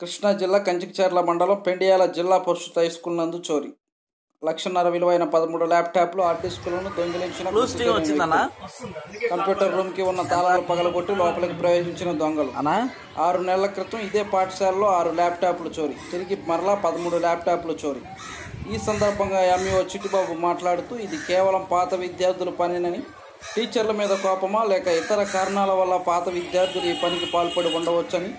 కృష్ణా జిల్లా కంచికచర్ల మండలం పెండియాల జిల్లా పరిషత్ హై స్కూల్ నందు చోరీ. లక్షన్నర విలువైన పదమూడు ల్యాప్టాప్లు హార్డ్ డిస్కులను దొంగిలించిన కంప్యూటర్ రూమ్కి ఉన్న తాళాలు పగలగొట్టి లోపలికి ప్రవేశించిన దొంగలు. ఆరు నెలల క్రితం ఇదే పాఠశాలలో ఆరు ల్యాప్టాప్లు చోరీ. తిరిగి మరలా పదమూడు ల్యాప్టాప్లు చోరీ. ఈ సందర్భంగా ఎంఈఓ చిట్టిబాబు మాట్లాడుతూ ఇది కేవలం పాత విద్యార్థుల పనేనని. టీచర్ల మీద కోపమా? లేక ఇతర కారణాల వల్ల పాత విద్యార్థులు ఈ పనికి పాల్పడి ఉండవచ్చని.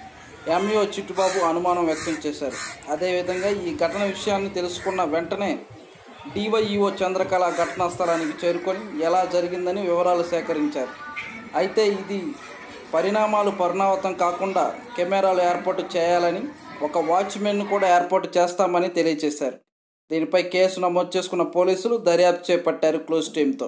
ఎంఈఓ చిట్టుబాబు అనుమానం వ్యక్తం చేశారు. అదేవిధంగా ఈ ఘటన విషయాన్ని తెలుసుకున్న వెంటనే డివైఈఓ చంద్రకళ ఘటనా స్థలానికి చేరుకొని ఎలా జరిగిందని వివరాలు సేకరించారు. అయితే ఇది పరిణామాలు పరిణామతం కాకుండా కెమెరాలు ఏర్పాటు చేయాలని ఒక వాచ్మెన్ను కూడా ఏర్పాటు చేస్తామని తెలియజేశారు. దీనిపై కేసు నమోదు చేసుకున్న పోలీసులు దర్యాప్తు చేపట్టారు క్లోజ్ టీంతో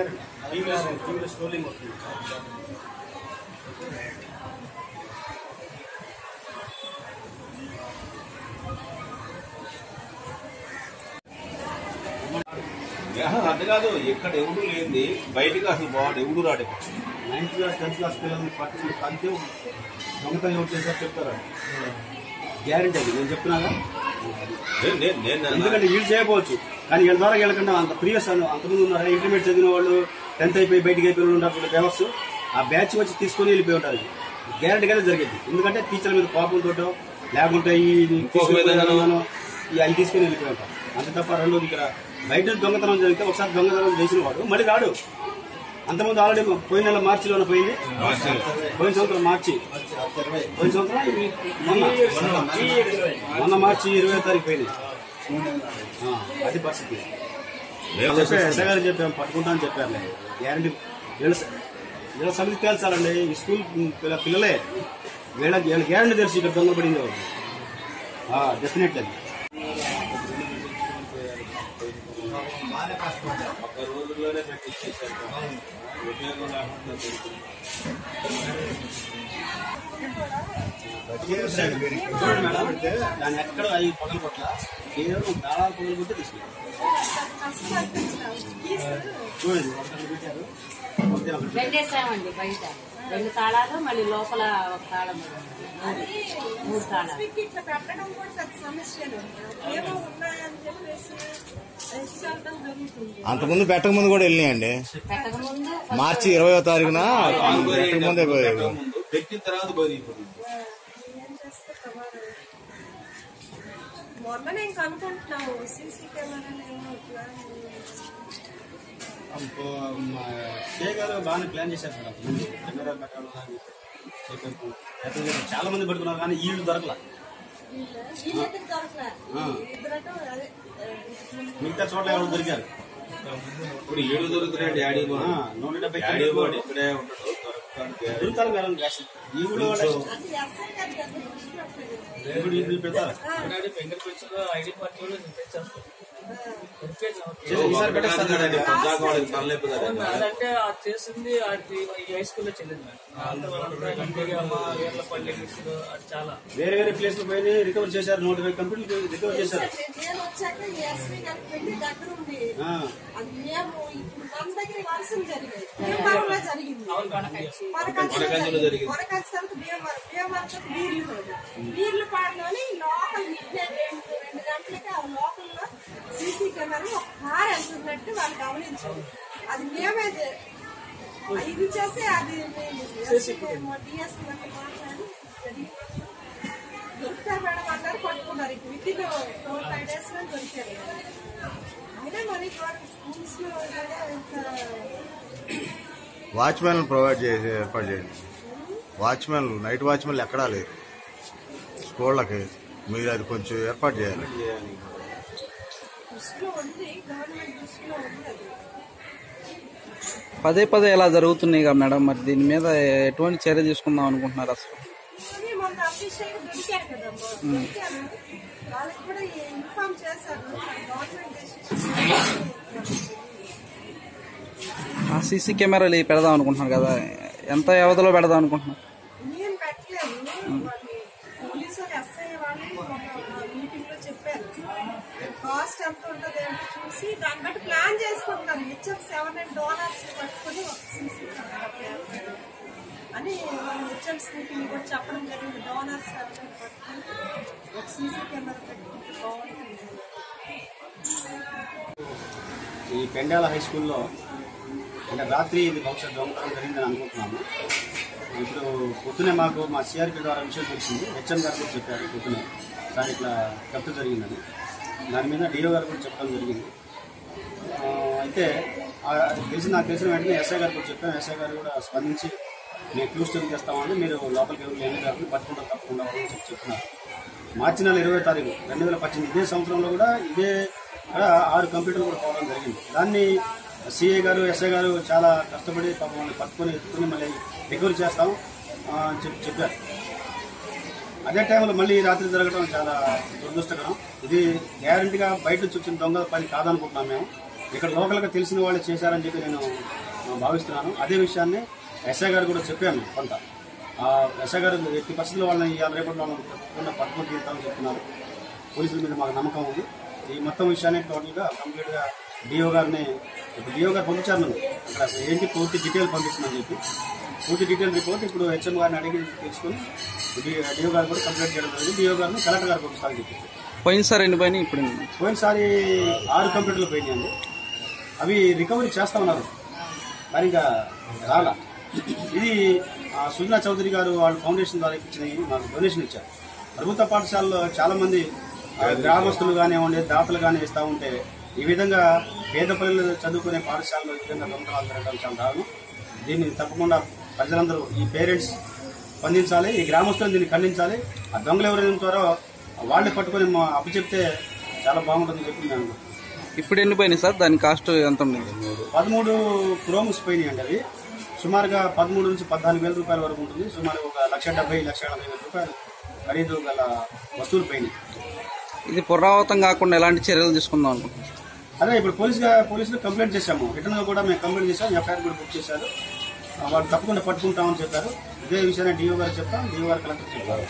మన కరెక్ట్గా అడిగారు టీవీలో టీవీలో స్క్రోలింగ్ వస్తుంది. అది కాదు ఎక్కడ ఎవడు లేనిది బయటికి అసలు బాగుంది ఎవడు రాడు నైన్త్ క్లాస్ టెన్త్ క్లాస్ పిల్లల్ని పట్టుకుని కంటే దొంగతనం ఎవరు చేశారు చెప్తారా? గ్యారంటీ అది. నేను చెప్తున్నాగా ఎందుకంటే వీళ్ళు చేయకపోవచ్చు. కానీ వీళ్ళ ద్వారా వీళ్ళకంటే అంత ప్రీవియస్ అంతమంది ఉన్నారు. ఇంటర్మీడియట్ చదివిన వాళ్ళు టెన్త్ అయిపోయి బయటికి అయిపోయి ఉన్నప్పుడు ఫేమస్ ఆ బ్యాచ్ వచ్చి తీసుకొని వెళ్ళిపోయి ఉంటారు. గ్యారంటీగానే జరిగేది. ఎందుకంటే టీచర్ మీద కోపంతో లేకుంటే ఈ అవి తీసుకొని వెళ్ళిపోయి ఉంటారు. అంతే తప్ప రెండోది ఇక్కడ బయట దొంగతనం జరిగితే ఒకసారి దొంగతనం చేసిన వాడు మళ్ళీ రాడు. అంతకుముందు ఆల్రెడీ పోయిన నెల మార్చిలోనే పోయింది. పోయిన సంవత్సరం మార్చి. పోయిన సంవత్సరం ఈ- మొన్న మొన్న మార్చి ఇరవై. తారీఖు పోయింది ఆ, అది పరిస్థితి. ఎస్ఐ గారు చెప్పాం పట్టుకుంటామని చెప్పారు గ్యారంటీ. వీళ్ళ వీళ్ళ సంగతి తేల్చాలండి. ఈ స్కూల్ పిల్ల- పిల్లలే. వీళ్ళ వీళ్ళ గ్యారంటీ తెలిసి ఇక్కడ దొంగ పడింది డెఫినెట్లీ ఒక రోజుల్లోనే పెట్టించేసారు ఉపయోగం లేకుండా దొరికింది. చూడండి మేడం దాన్ని ఎక్కడ అవి పగల కొట్ల కేవలం దాళాలు పగల కొట్టి తీసుకెళ్ళి చూడండి ఒకటి పెట్టారు ఒకటి ఒకటి పెట్టారు. రెండేసామండి బయట. రెండు తాళాలు మళ్ళీ లోపల ఒక తాళం మూడు తాళాలు. మీకు ఇట్లా పెట్టడం కూడా పెద్ద సమస్యలు ఏమో ఉన్నాయని చెప్పేసి ఇచ్చేయడం జరుగుతుంది అంతకుముందు పెట్టక ముందు కూడా వెళ్ళినాయండి. మార్చి ఇరవయో తారీఖున పెట్టక ముందే పెట్టిన తర్వాత చేస్తే మొన్న నేను కనుక్కుంటున్నాము సీసీ కెమెరాలు ఏమో గారు బాగానే ప్లాన్ చేశారు మేడం కెమెరా పెట్టాలి? చాలా మంది పెట్టుకున్నారు కానీ వీళ్ళు దొరకల. మిగతా చోట్ల ఎవరు దొరికారు? ఇప్పుడు ఏడు దొరుకుతున్నాయి డాడీ నూట డెబ్బై డాడీ బాబు ఇక్కడే మేడం గ్యాస్ ఈ ఊళ్ళో. ఇప్పుడు పెడతారు మేడం. పద్దాక ఆ చేసింది అది ఈ హై స్కూల్లో ఏర్లపల్లి అది చాలా. వేరే వేరే ప్లేస్లో పోయి రికవర్ చేశారు నూట ఇరవై కంపెనీలు రికవర్ చేశారు. నేను వచ్చాక ఈ ఎస్పీ గారికి వెళ్ళి దగ్గర ఉంది. ఆ, అది మేము ఇప్పుడు మన దగ్గర వర్షం జరిగాయి. భీమవరంలో జరిగింది. వనకంచులో జరిగింది. వనకంచు తర్వాత భీమవరం భీమవరం తర్వాత వీర్లపాడు వీర్లపాడులోని లోకల్ వాళ్ళు గమనించారు అది మేమే చే- ఇది చేసి అది డిఎస్పీ మాట్లాడి జరిగింది. దొరుకుతారు మేడం అన్నారు పట్టుకున్నారు ఇప్పుడు విత్ ఇన్ ఫోర్ ఫైవ్ డేస్లో దొరికారు. అయినా మరి స్కూల్స్లో కూడా ఇంత వాచ్మెన్ ప్రొవైడ్ చేసి ఏర్పాటు చేయండి. వాచ్మెన్ నైట్ వాచ్మెన్లు ఎక్కడా లేరు. స్కూళ్ళకి మీరు అది కొంచెం ఏర్పాటు చేయాలి. దృష్టిలో ఉంది గవర్నమెంట్ దృష్టిలో ఉంది అది. పదే పదే ఇలా జరుగుతున్నాయి కదా మేడం? మరి దీని మీద ఎటువంటి చర్య తీసుకుందాం అనుకుంటున్నారు అసలు? సీసీ కెమెరాలు పెడదాం అనుకుంటున్నారు కదా. ఎంత వ్యవధిలో పెడదాం అనుకుంటున్నారు నేను పెట్టలేదు వాళ్ళు పోలీసు ఎస్ఐ వాళ్ళు ఒక మీటింగ్లో చెప్పారు కాస్ట్ ఎంత ఉంటుంది అంటే చూసి దాన్ని బట్టి ప్లాన్ చేసుకుంటున్నారు హెచ్ఎఫ్ సెవెన్ అండ్ డోనర్స్ పట్టుకుని అని వాళ్ళు హెచ్ఎఫ్ మీటింగ్ కూడా చెప్పడం జరిగింది. డాలర్స్ పట్టుకొని ఒక సీసీ కెమెరా పెట్టుకుంటే బాగుంటుంది. ఈ పెండాల హై స్కూల్లో అంటే రాత్రి ఇది బహుశా దొంగతనం జరిగిందని అనుకుంటున్నాము. ఇప్పుడు పొద్దునే మాకు మా సిఆర్పి ద్వారా విషయం తెలిసింది. హెచ్ఎం గారు కూడా చెప్పారు పొద్దునే. సార్ ఇట్లా తప్పు జరిగిందని. దాని మీద డిఓ గారు కూడా చెప్పడం జరిగింది. అయితే తెలిసి నాకు తెలిసిన వెంటనే ఎస్ఐ గారు కూడా చెప్పాను ఎస్ఐ గారు కూడా స్పందించి నేను క్లూ స్టడీ చేస్తామని మీరు లోపలికి ఎవరు లేని కాకుండా పట్టుకుంటా తప్పకుండా అని చెప్పి చెప్తున్నారు మార్చి నెల ఇరవై తారీఖు రెండు వేల పద్దెనిమిది ఇదే సంవత్సరంలో కూడా ఇదే ఆరు కంప్యూటర్లు కూడా పోవడం జరిగింది. దాన్ని సిఏ గారు ఎస్ఐ గారు చాలా కష్టపడి పాపం పట్టుకొని ఎత్తుకొని మళ్ళీ రికవరీ చేస్తాం అని చెప్పి చెప్పారు. అదే టైంలో మళ్ళీ రాత్రి జరగడం చాలా దురదృష్టకరం. ఇది గ్యారంటీగా బయట నుంచి వచ్చిన దొంగ పని కాదనుకుంటున్నాం మేము. ఇక్కడ లోకల్గా తెలిసిన వాళ్ళు చేశారని చెప్పి నేను భావిస్తున్నాను. అదే విషయాన్ని ఎస్ఐ గారు కూడా చెప్పాను కొంత. ఆ, ఎస్ఐ గారు ఎట్టి పరిస్థితుల్లో వాళ్ళని ఈ రేపటి వాళ్ళని తప్పకుండా తీరుతామని చెప్తున్నారు. పోలీసుల మీద మాకు నమ్మకం ఉంది. ఈ మొత్తం విషయాన్ని టోటల్గా కంప్లీట్గా డిఓ గారిని ఇప్పుడు డిఓ గారు పంపించారు నన్ను. అక్కడ ఏంటి పూర్తి డీటెయిల్ పంపించమని చెప్పి. పూర్తి డీటెయిల్ రిపోర్ట్ ఇప్పుడు హెచ్ఎం గారిని అడిగి తెలుసుకుని డిఓ గారు కూడా కంప్లైంట్ చేయడం జరిగింది. డిఓ గారిని కలెక్టర్ గారు పంపిస్తారని చెప్పి పోయినసారి ఎన్ని పోయినాయి? ఇప్పుడు? పోయినసారి ఆరు కంప్యూటర్లు పోయినాయండి. అవి రికవరీ చేస్తా ఉన్నారు. కానీ ఇంకా రాలా. ఇది ఆ, సుజనా చౌదరి గారు వాళ్ళ ఫౌండేషన్ ద్వారా ఇచ్చిన మాకు డొనేషన్ ఇచ్చారు. ప్రభుత్వ పాఠశాలలో చాలా మంది ఆ, గ్రామస్తులు కానివ్వండి దాతలు కానీ ఇస్తా ఉంటే ఈ విధంగా పేద పిల్లలు చదువుకునే పాఠశాలలో ఈ విధంగా దొంగతనాలు జరగడం చాలా దారుణం. దీన్ని తప్పకుండా ప్రజలందరూ ఈ పేరెంట్స్ స్పందించాలి ఈ గ్రామస్తులు దీన్ని ఖండించాలి. ఆ దొంగలు ఎవరైనా ఉంటారో వాళ్ళని పట్టుకొని మా అప్పచెప్తే చాలా బాగుంటుందని చెప్పి మేము ఇప్పుడు ఎన్ని పోయినాయి సార్? దాని కాస్ట్ ఎంత ఉండేది పదమూడు క్రోమ్స్ పోయినాయి అండి అవి. సుమారుగా పదమూడు నుంచి పద్నాలుగు వేల రూపాయల వరకు ఉంటుంది. సుమారు ఒక లక్ష డెబ్బై లక్ష ఎనభై వేల రూపాయలు ఖరీదు గల వస్తువులు పోయినాయి. ఇది పునరావృతం కాకుండా ఎలాంటి చర్యలు తీసుకుందాం అనుకుంటున్నాం అదే ఇప్పుడు పోలీసుగా పోలీసులు కంప్లైంట్ చేశాము. రిటర్న్ కూడా మేము కంప్లైంట్ చేశాం. ఎఫ్ఐఆర్ కూడా బుక్ చేశారు. వాళ్ళు తప్పకుండా పట్టుకుంటామని చెప్పారు. ఇదే విషయాన్ని డిఓ గారు చెప్తాం డిఓ గారు కలెక్టర్ చెప్పారు.